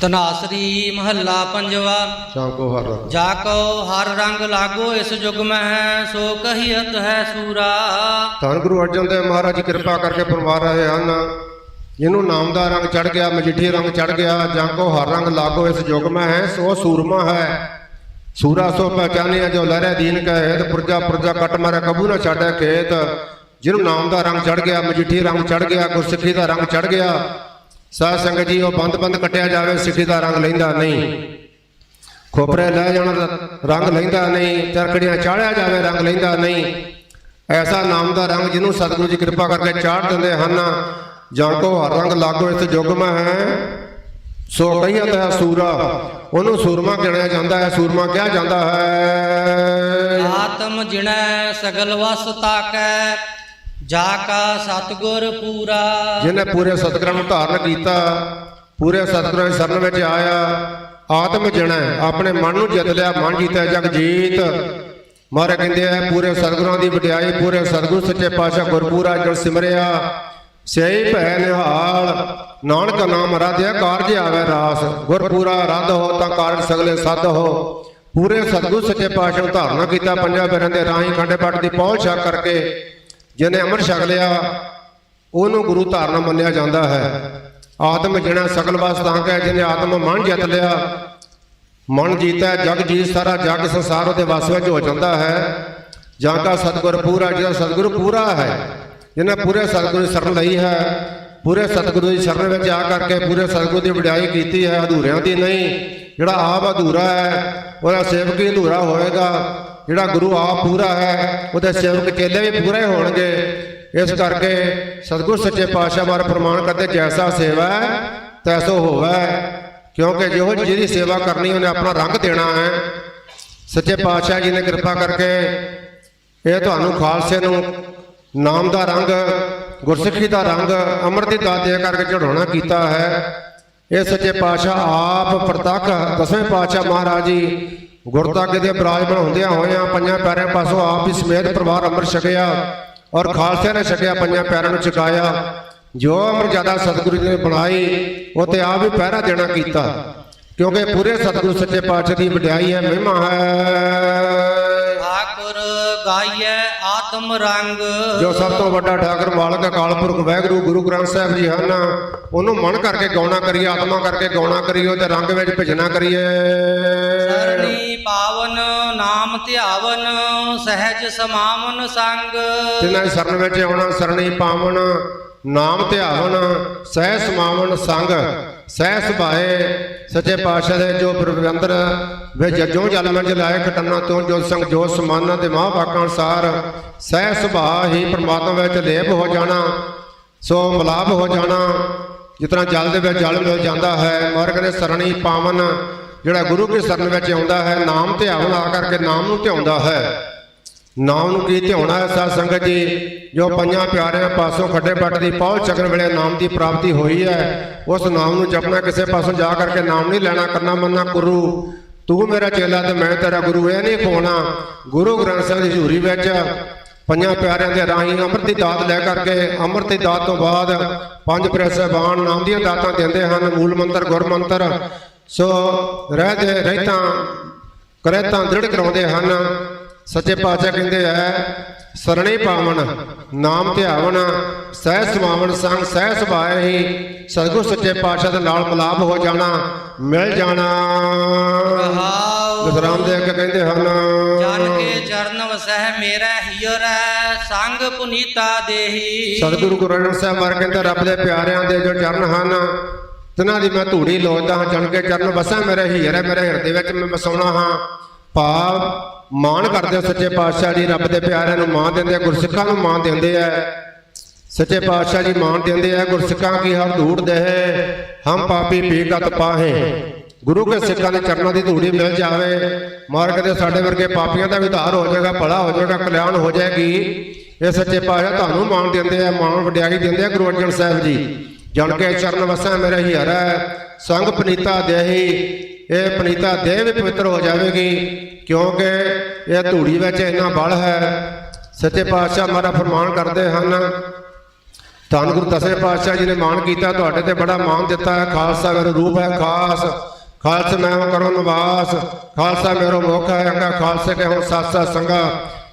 ਤਨਾਸਰੀ ਮਹੱਲਾ ਪੰਜਵਾ। ਚਾਂਕੋ ਹਰ ਰੰਗ। ਜਾ ਕੋ ਹਰ ਰੰਗ ਲਾਗੋ ਇਸ ਜੁਗ ਮਹਿ ਸੋ ਕਹੀਅਤ ਹੈ ਸੂਰਾ। ਧੰਨ ਗੁਰੂ ਅਰਜਨ ਦੇਵ ਮਹਾਰਾਜ ਜੀ ਕਿਰਪਾ ਕਰਕੇ ਫਰਮਾ ਰਹੇ ਹਨ। ਜਿਹਨੂੰ ਨਾਮ ਦਾ ਰੰਗ ਚੜ ਗਿਆ ਮਜੀਠੀ ਰੰਗ ਚੜ ਗਿਆ ਜਾਂਕੋ ਹਰ ਰੰਗ ਲਾਗੋ ਇਸ ਯੁਗ ਮੈਂ ਹੈ ਸੋ ਸੂਰਮਾ ਹੈ। ਸੂਰਾ ਸੋ ਪਹਿਚਾਨਿਆ ਜੋ ਲਹਿਰੇ ਦੀਨ ਕਾ ਹੇਤ ਪੁਰਜਾ ਪੁਰਜਾ ਕਟ ਮਾਰੇ ਕਬੂ ਨਾ ਛਾੜੈ ਖੇਤ। ਜਿਹਨੂੰ ਨਾਮ ਦਾ ਰੰਗ ਚੜ ਗਿਆ ਮਜੀਠੀ ਰੰਗ ਚੜ ਗਿਆ ਗੁਰਸਿੱਖੀ ਦਾ ਰੰਗ ਚੜ ਗਿਆ ਸਾਧ ਸੰਗਤ ਜੀ, ਉਹ ਬੰਦ ਬੰਦ ਕਟਿਆ ਜਾਵੇ, ਸਿੱਖੀ ਦਾ ਰੰਗ ਲੈਂਦਾ ਨਹੀਂ। ਖੋਪਰੇ ਲੈ ਜਾਣ ਰੰਗ ਲੈਂਦਾ ਨਹੀਂ, ਚਰਖੜੀਆਂ ਚਾੜਿਆ ਜਾਵੇ, ਰੰਗ ਲੈਂਦਾ ਨਹੀਂ। ਐਸਾ ਨਾਮ ਦਾ ਰੰਗ ਜਿਹਨੂੰ ਸਤਿਗੁਰੂ ਜੀ ਕਿਰਪਾ ਕਰਕੇ ਚਾੜ ਦਿੰਦੇ ਹਨ। ਜਾਂ ਕੋ ਹਰ ਰੰਗ ਲਾਗੋ ਇਸ ਯੁੱਗ ਹੈ, ਸੋ ਕਹੀਆਂ ਹੈ ਸੂਰਾ। ਉਹਨੂੰ ਸੂਰਮਾ ਗਿਣਿਆ ਜਾਂਦਾ ਹੈ, ਸੂਰਮਾ ਕਿਹਾ ਜਾਂਦਾ ਹੈ। ਆਤਮ ਜਿਣੈ ਸਗਲ ਵਸ ਤਾਕੈ। ਜਾ ਕਾ ਸਤਗੁਰ ਪੂਰਾ। ਜਿਹਨੇ ਪੂਰੇ ਸਤਿਗੁਰਾਂ ਨੂੰ ਧਾਰਨ ਕੀਤਾ, ਪੂਰੇ ਸਤਿਗੁਰਾਂ ਦੀ ਸ਼ਰਨ ਵਿੱਚ ਆਇਆ, ਆਤਮ ਜਣਾ, ਆਪਣੇ ਮਨ ਨੂੰ ਜਿੱਤ ਲਿਆ, ਮਨ ਜੀਤਿਆ ਜਗ ਜੀਤ। ਮਾਰੇ ਕਹਿੰਦੇ ਆ, ਪੂਰੇ ਸਤਿਗੁਰਾਂ ਦੀ ਵਡਿਆਈ, ਪੂਰੇ ਸਤਿਗੁਰ ਸੱਚੇ ਪਾਤਸ਼ਾਹ ਗੁਰਪੂਰਾ ਜਲ ਸਿਮਰਿਆ। ਸਿਆਈ ਭੈ ਨਿਹਾਲ, ਨਾਨਕ ਨਾਮ ਰਾਧਿਆ ਕਾਰਜ ਆਵੇ ਰਾਸ। ਗੁਰਪੂਰਾ ਰੱਦ ਹੋ ਤਾਂ ਕਾਰਜ ਸਗਲੇ ਸੱਦ ਹੋ। ਪੂਰੇ ਸਤਿਗੁਰ ਸੱਚੇ ਪਾਤਸ਼ਾਹ ਨੂੰ ਧਾਰਨਾ ਕੀਤਾ, ਪੰਜਾਂ ਪੈਰਾਂ ਦੇ ਰਾਹੀਂ ਖੰਡੇ ਪਾਠ ਦੀ ਪਹੁੰਚ ਛਕ ਕਰਕੇ ਜਿਹਨੇ ਅੰਮ੍ਰਿਤ ਛਕ ਲਿਆ ਉਹਨੂੰ ਗੁਰੂ ਧਾਰਨਾ ਮੰਨਿਆ ਜਾਂਦਾ ਹੈ। ਆਤਮ ਜਣਾ ਸਗਲ ਵਾਸ ਤਾਂ ਕਹੇ ਜਿਹਨੇ ਆਤਮ ਮਨ ਜਿੱਤ ਲਿਆ ਮਨ ਜੀਤਾ ਜਗ ਜੀਤ ਸਾਰਾ ਜਗ ਸੰਸਾਰ ਉਹਦੇ ਵਸ ਵਿੱਚ ਹੋ ਜਾਂਦਾ ਹੈ। ਜਾਂ ਕਾ ਸਤਿਗੁਰ ਪੂਰਾ ਜਿਹੜਾ ਸਤਿਗੁਰ ਪੂਰਾ ਹੈ ਜਿਹਨੇ ਪੂਰੇ ਸਤਿਗੁਰੂ ਦੀ ਸ਼ਰਨ ਲਈ ਹੈ ਪੂਰੇ ਸਤਿਗੁਰੂ ਦੀ ਸ਼ਰਨ ਵਿੱਚ ਆ ਕਰਕੇ ਪੂਰੇ ਸਤਿਗੁਰੂ ਦੀ ਵਡਿਆਈ ਕੀਤੀ ਹੈ ਅਧੂਰਿਆਂ ਦੀ ਨਹੀਂ ਜਿਹੜਾ ਆਪ ਅਧੂਰਾ ਹੈ ਉਹਦਾ ਸੇਵਕ ਹੀ ਅਧੂਰਾ ਹੋਏਗਾ। ਜਿਹੜਾ ਗੁਰੂ ਆਪ ਪੂਰਾ ਹੈ, ਉਹਦੇ ਸੇਵਕ ਚੇਲੇ ਵੀ ਪੂਰੇ ਹੋਣਗੇ। ਇਸ ਕਰਕੇ ਸਤਿਗੁਰ ਸੱਚੇ ਪਾਤਸ਼ਾਹ ਬਾਰੇ ਪ੍ਰਮਾਣ ਕਰਦੇ, ਜੈਸਾ ਸੇਵਾ ਤੈਸੋ ਹੋਵੇ। ਕਿਉਂਕਿ ਜਿਹੋ ਜਿਹਦੀ ਸੇਵਾ ਕਰਨੀ, ਉਹਨੇ ਆਪਣਾ ਰੰਗ ਦੇਣਾ ਹੈ। ਸੱਚੇ ਪਾਤਸ਼ਾਹ ਜੀ ਨੇ ਕਿਰਪਾ ਕਰਕੇ ਇਹ ਤੁਹਾਨੂੰ ਖਾਲਸੇ ਨੂੰ ਨਾਮ ਦਾ ਰੰਗ, ਗੁਰਸਿੱਖੀ ਦਾ ਰੰਗ, ਅੰਮ੍ਰਿਤ ਦੀ ਦਾਤ ਦੇ ਕਰਕੇ ਚੜਾਉਣਾ ਕੀਤਾ ਹੈ। ਇਹ ਸੱਚੇ ਪਾਤਸ਼ਾਹ ਆਪ ਪ੍ਰਤੱਖ ਦਸਵੇਂ ਪਾਤਸ਼ਾਹ ਮਹਾਰਾਜ ਜੀ ਗੁਰਤੱਗ ਦੇ ਬਰਾਜਮਾਨ ਹੁੰਦਿਆਂ ਹੋਇਆਂ ਪੰਜਾਂ ਪਿਆਰਿਆਂ ਪਾਸੋਂ ਆਪ ਹੀ ਸਮੇਤ ਪਰਿਵਾਰ ਅੰਮ੍ਰਿਤ ਛਕਿਆ ਔਰ ਖਾਲਸੇ ਨੇ ਛਕਿਆ ਪੰਜਾਂ ਪਿਆਰਿਆਂ ਨੂੰ ਛਕਾਇਆ। ਜੋ ਮਰਜ਼ਾਦਾ ਸਤਿਗੁਰੂ ਜੀ ਨੇ ਬਣਾਈ, ਉਹ ਤੇ ਆਪ ਹੀ ਪਹਿਰਾ ਦੇਣਾ ਕੀਤਾ। ਕਿਉਂਕਿ ਪੂਰੇ ਸਤਿਗੁਰੂ ਸੱਚੇ ਪਾਤਸ਼ਾਹ ਦੀ ਵਡਿਆਈ ਹੈ, ਮਹਿਮਾ ਹੈ। ਠਾਕੁਰ ਗਾਈਐ ਆਤਮ ਰੰਗ। ਜੋ ਸਭ ਤੋਂ ਵੱਡਾ ਠਾਕਰ ਮਾਲਕ ਅਕਾਲ ਪੁਰਖ ਵਾਹਿਗੁਰੂ ਗੁਰੂ ਗ੍ਰੰਥ ਸਾਹਿਬ ਜੀ ਹਨ ਉਹਨੂੰ ਮਨ ਕਰਕੇ ਗਾਉਣਾ ਕਰੀਏ ਆਤਮਾ ਕਰਕੇ ਗਾਉਣਾ ਕਰੀਏ ਤੇ ਰੰਗ ਵਿੱਚ ਭਜਣਾ ਕਰੀਏ। ਸਰਣੀ ਪਾਵਨ ਨਾਮ ਧਿਆਵਨ ਸਹਿਜ ਸਮਾਵਨ ਸੰਗ। ਜਿਨ੍ਹਾਂ ਦੀ ਸ਼ਰਨ ਵਿੱਚ ਆਉਣਾ ਸਰਣੀ ਪਾਵਨ ਨਾਮ ਧਿਆਵਨ ਸਹਿ ਸਮਾਵਨ ਸੰਗ। ਸਹਿ ਸੁਭਾਏ, ਸੱਚੇ ਪਾਤਸ਼ਾਹ ਦੇ ਜੋ ਪ੍ਰਬੰਧਰ ਵੇ ਜੱਜੋਂ ਜਲ ਮੰਜ ਲਾਇ ਖਟਨਾ ਤੋਂ ਜੋ ਸੰਗ ਜੋ ਸਮਾਨਾਂ ਦੇ ਮਾਹ ਵਾਕਾਂ ਅਨਸਾਰ ਸਹਿ ਸੁਭਾ ਹੀ ਪ੍ਰਮਾਤਮਾ ਵਿੱਚ ਲੇਪ ਹੋ ਜਾਣਾ, ਸੋ ਮਲਾਪ ਹੋ ਜਾਣਾ ਜਿਤਨਾ ਜਲ ਦੇ ਵਿੱਚ ਜਲ ਮਿਲ ਜਾਂਦਾ ਹੈ, ਮਾਰਗ ਦੇ ਸਰਣੀ ਪਾਵਨ ਜਿਹੜਾ ਗੁਰੂ ਕੀ ਸ਼ਰਨ ਵਿੱਚ ਆਉਂਦਾ ਹੈ, ਨਾਮ ਧਿਆਵਨ ਆ ਕਰਕੇ ਨਾਮ ਨੂੰ ਧਿਆਉਂਦਾ ਹੈ। ਨਾਮ ਨੂੰ ਕੀ ਧਿਆਉਣਾ ਹੈ ਸਾਧ ਸੰਗਤ ਜੀ, ਜੋ ਪੰਜਾਂ ਪਿਆਰਿਆਂ ਪਾਸੋਂ ਖੱਡੇ ਪੱਟ ਦੀ ਪਹੁੰਚ ਚੱਕਣ ਵੇਲੇ ਨਾਮ ਦੀ ਪ੍ਰਾਪਤੀ ਹੋਈ ਹੈ, ਉਸ ਨਾਮ ਨੂੰ ਜਪਣਾ ਕਿਸੇ ਪਾਸੋਂ ਜਾ ਕਰਕੇ ਨਾਮ ਨਹੀਂ ਲੈਣਾ, ਕਰਨਾ ਮੰਨਾ ਗੁਰੂ। ਤੂੰ ਮੇਰਾ ਚੇਲਾ ਤੇ ਮੈਂ ਤੇਰਾ ਗੁਰੂ, ਇਹ ਨਹੀਂ ਖੋਣਾ। ਗੁਰੂ ਗ੍ਰੰਥ ਸਾਹਿਬ ਦੀ ਹਜ਼ੂਰੀ ਵਿੱਚ ਪੰਜਾਂ ਪਿਆਰਿਆਂ ਦੇ ਰਾਹੀਂ ਅੰਮ੍ਰਿਤ ਦੀ ਦਾਤ ਲੈ ਕਰਕੇ, ਅੰਮ੍ਰਿਤ ਦੀ ਦਾਤ ਤੋਂ ਬਾਅਦ ਪੰਜ ਪ੍ਰੈਸੇ ਨਾਮ ਦੀਆਂ ਦਾਤਾਂ ਦਿੰਦੇ ਹਨ, ਮੂਲ ਮੰਤਰ, ਗੁਰ ਮੰਤਰ। ਸੋ ਰਹਿਦੇ ਰਹਿਤਾਂ ਕਰੇ ਦ੍ਰਿੜ ਕਰਾਉਂਦੇ ਹਨ। ਸੱਚੇ ਪਾਤਸ਼ਾਹ ਕਹਿੰਦੇ ਐ ਸਰਣੇ ਪਾਵਨ ਨਾਮ ਧਿਆਵਨ ਸਹਿ ਸਮਾਵਨ ਸੰਗ ਸਹਿ ਸੁਭਾਏ ਹੀ ਸਤਿਗੁਰ ਸੱਚੇ ਪਾਤਸ਼ਾਹ ਦੇ ਨਾਲ ਮਿਲਾਪ ਹੋ ਜਾਣਾ ਮਿਲ ਜਾਣਾ। ਵਿਸਰਾਮ ਦੇ ਅੱਗੇ ਕਹਿੰਦੇ ਹਨ। ਜਨ ਕੇ ਚਰਨ ਵਸਹਿ ਮੇਰਾ ਹੀਰੈ ਸੰਗ ਪੁਨੀਤਾ ਦੇਹੀ। ਸਤਿਗੁਰੂ ਗੁਰੂ ਅਰਜਨ ਸਾਹਿਬ ਮਾਰ ਕਹਿੰਦੇ ਰੱਬ ਦੇ ਪਿਆਰਿਆਂ ਦੇ ਜੋ ਚਰਨ ਹਨ ਤਿਨਾਂ ਦੀ ਮੈਂ ਧੂੜੀ ਲੋਚਦਾ ਹਾਂ ਜਣ ਕੇ ਚਰਨ ਵਸਾਂ ਮੇਰੇ ਹੀਰੇ ਮੇਰੇ ਹਿਰਦੇ ਵਿੱਚ ਮੈਂ ਵਸਾਉਣਾ ਹਾਂ। ਭਾਵ ਮਾਣ ਕਰਦੇ ਸੱਚੇ ਪਾਤਸ਼ਾਹ ਜੀ ਰੱਬ ਦੇ ਪਿਆਰਿਆਂ ਨੂੰ ਮਾਣ ਦਿੰਦੇ ਆ ਗੁਰਸਿੱਖਾਂ ਨੂੰ ਮਾਣ ਦਿੰਦੇ ਆ। ਸੱਚੇ ਪਾਤਸ਼ਾਹ ਜੀ ਮਾਣ ਦਿੰਦੇ ਆ ਗੁਰਸਿੱਖਾਂ ਕੀ ਹਰ ਧੂੜ ਦੇ ਹਮ ਪਾਪੀ ਪੀਗਤ ਪਾਹੇ। ਗੁਰੂ ਕੇ ਸਿੱਖਾਂ ਦੇ ਚਰਨਾਂ ਦੀ ਧੂੜੀ ਮਿਲ ਜਾਵੇ। ਮਾਰਗ ਦੇ ਸਾਡੇ ਵਰਗੇ ਪਾਪੀਆਂ ਦਾ ਵੀ ਉਧਾਰ ਹੋ ਜਾਏਗਾ ਭਲਾ ਹੋ ਜਾਏਗਾ ਕਲਿਆਣ ਹੋ ਜਾਏਗੀ। ਇਹ ਸੱਚੇ ਪਾਤਸ਼ਾਹ ਤੁਹਾਨੂੰ ਮਾਣ ਦਿੰਦੇ ਆ ਮਾਣ ਵਡਿਆਈ ਦਿੰਦੇ ਆ ਗੁਰੂ ਅਰਜਨ ਸਾਹਿਬ ਜੀ। ਜਣ ਕੇ ਚਰਨ ਵਸੈ ਮੇਰੇ ਹੀਰਾ ਸੰਗ ਪਨੀਤਾ ਦੇਹੀ ਇਹ ਪਨੀਤਾ ਦੇਹ ਵੀ ਪਵਿੱਤਰ ਹੋ ਜਾਵੇਗੀ। ਕਿਉਂਕਿ ਇਹ ਧੂੜੀ ਵਿੱਚ ਇੰਨਾ ਬਲ ਹੈ, ਸੱਚੇ ਪਾਤਸ਼ਾਹ ਮਾਰਾ ਫਰਮਾਨ ਕਰਦੇ ਹਨ, ਧੰਨ ਗੁਰੂ ਦਸਵੇਂ ਪਾਤਸ਼ਾਹ ਜੀ ਨੇ ਮਾਣ ਕੀਤਾ, ਤੁਹਾਡੇ ਤੇ ਬੜਾ ਮਾਣ ਦਿੱਤਾ ਹੈ, ਖਾਲਸਾ ਮੇਰਾ ਰੂਪ ਹੈ ਖਾਸ, ਖਾਲਸ ਮੈਂ ਹੋ ਕਰੋ ਨਿਵਾਸ, ਖਾਲਸਾ ਮੇਰਾ ਮੁਖ ਹੈ, ਅੰਗਾ ਖਾਲਸੇ ਕੇ ਹੁਣ ਸਤ ਸਤ ਸੰਗਾ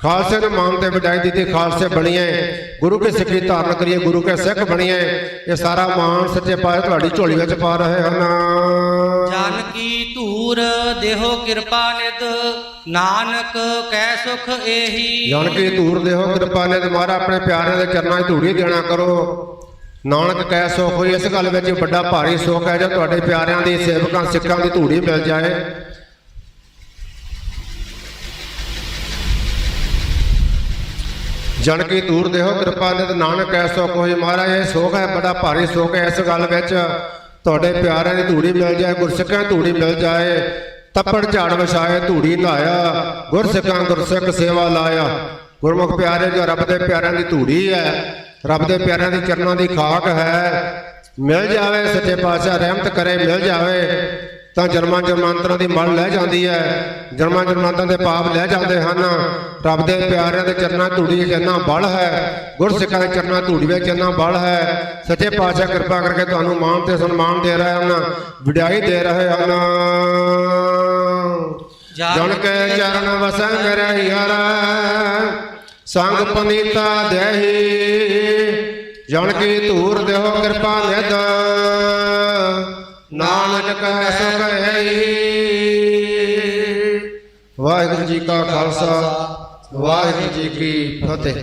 ਖਾਲਸੇ ਨੂੰ ਮਾਨ ਤੇ ਵਡਾਈ ਦਿੱਤੀ ਖਾਲਸੇ ਬਣੀਏ। ਗੁਰੂ ਕੇ ਸਿੱਖੀ ਧਾਰਨ ਕਰੀਏ ਗੁਰੂ ਕੇ ਸਿੱਖ ਬਣੀਏ। ਇਹ ਸਾਰਾ ਮਾਣ ਸੱਚੇ ਪਾਤਸ਼ਾਹ ਤੁਹਾਡੀ ਝੋਲੀ ਵਿੱਚ ਪਾ ਰਹੇ ਹਨ। ਜਨ ਕੀ ਧੂਰ ਦੇਹੋ ਕਿਰਪਾ ਨਿਦ ਨਾਨਕ ਕੈ ਸੁਖ ਏਹੀ। ਜਾਣ ਕੇ ਧੂਰ ਦੇਹੋ ਕਿਰਪਾ ਨੇ ਤੁਮਾਰਾ ਆਪਣੇ ਪਿਆਰਿਆਂ ਦੇ ਚਰਨਾਂ 'ਚ ਧੂੜੀ ਦੇਣਾ ਕਰੋ। ਨਾਨਕ ਕੈ ਸੁਖ ਹੋਈ ਇਸ ਗੱਲ ਵਿੱਚ ਵੱਡਾ ਭਾਰੀ ਸੁਖ ਹੈ ਜੇ ਤੁਹਾਡੇ ਪਿਆਰਿਆਂ ਦੀ ਸੇਵਕਾਂ ਸਿੱਖਾਂ ਦੀ ਧੂੜੀ ਮਿਲ ਜਾਏ। ਜਨ ਕੀ ਦੂਰ ਦੇਹੋ ਕਿਰਪਾ ਨਿਤ ਨਾਨਕ ਐ ਸੁਖ ਮਹਾਰਾਜ ਇਹ ਸੁਖ ਹੈ ਬੜਾ ਭਾਰੀ ਸੁਖ ਹੈ ਇਸ ਗੱਲ ਵਿੱਚ। ਤੁਹਾਡੇ ਪਿਆਰਿਆਂ ਦੀ ਧੂੜੀ ਮਿਲ ਜਾਏ, ਗੁਰਸਿੱਖਾਂ ਦੀ ਧੂੜੀ ਮਿਲ ਜਾਏ ਤੱਪੜ ਝਾੜ ਵਿਛਾਏ, ਧੂੜੀ ਲਾਇਆ ਗੁਰਸਿੱਖਾਂ ਗੁਰਸਿੱਖ ਸੇਵਾ ਲਾਇਆ। ਗੁਰਮੁਖ ਪਿਆਰੇ ਜੋ ਰੱਬ ਦੇ ਪਿਆਰਿਆਂ ਦੀ ਧੂੜੀ ਹੈ ਰੱਬ ਦੇ ਪਿਆਰਿਆਂ ਦੀ ਚਰਨਾਂ ਦੀ ਖਾਕ ਹੈ, ਮਿਲ ਜਾਵੇ ਸੱਚੇ ਪਾਤਸ਼ਾਹ, ਰਹਿਮਤ ਕਰੇ, ਮਿਲ ਜਾਵੇ। ਤਾਂ ਜਨਮਾਂ ਜਨਮਾਂਤਰਾਂ ਦੀ ਮਲ ਲੈ ਜਾਂਦੀ ਹੈ। ਜਨਮਾਂ ਜਨਮਾਂਤਰਾਂ ਦੇ ਪਾਪ ਲੈ ਜਾਂਦੇ ਹਨ। ਰੱਬ ਦੇ ਪਿਆਰਿਆਂ ਦੇ ਚਰਨਾਂ ਧੂੜੀ ਇੰਨਾ ਬਲ ਹੈ। ਗੁਰਸਿੱਖਾਂ ਦੇ ਚਰਨਾਂ ਧੂੜੀ ਵਿੱਚ ਇੰਨਾ ਬਲ ਹੈ। ਸੱਚੇ ਪਾਤਸ਼ਾਹ ਕਿਰਪਾ ਕਰਕੇ ਤੁਹਾਨੂੰ ਮਾਣ ਤੇ ਸਨਮਾਨ ਦੇ ਰਹੇ ਹਨ। ਵਿਡਾਈ ਦੇ ਰਹੇ ਹਨ। ਜਨ ਕੇ ਚਰਨ ਵਸੰਗ ਰਹੀ ਹਰ ਸੰਗ ਪਨੀਤਾ ਦੇਹੀ। ਜਨ ਕੀ ਧੂਰ ਦੇਹੋ ਕਿਰਪਾ ਨਿਧ ਨਾਨਕ ਕਹਿ ਸੁਖ ਵਾਹਿਗੁਰੂ ਜੀ ਕਾ ਖਾਲਸਾ ਵਾਹਿਗੁਰੂ ਜੀ ਕੀ ਫਤਿਹ।